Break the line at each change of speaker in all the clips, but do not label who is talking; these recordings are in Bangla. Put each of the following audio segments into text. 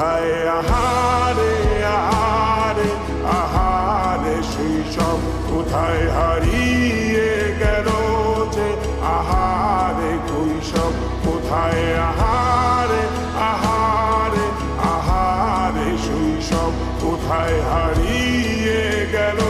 কোথায় আহারে আহারে আহারে সেই সব কোথায় হারিয়ে গেল যে? আহারে কৈশব কোথায়? আহারে আহারে আহারে শৈশব কোথায় হারিয়ে গেল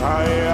太阳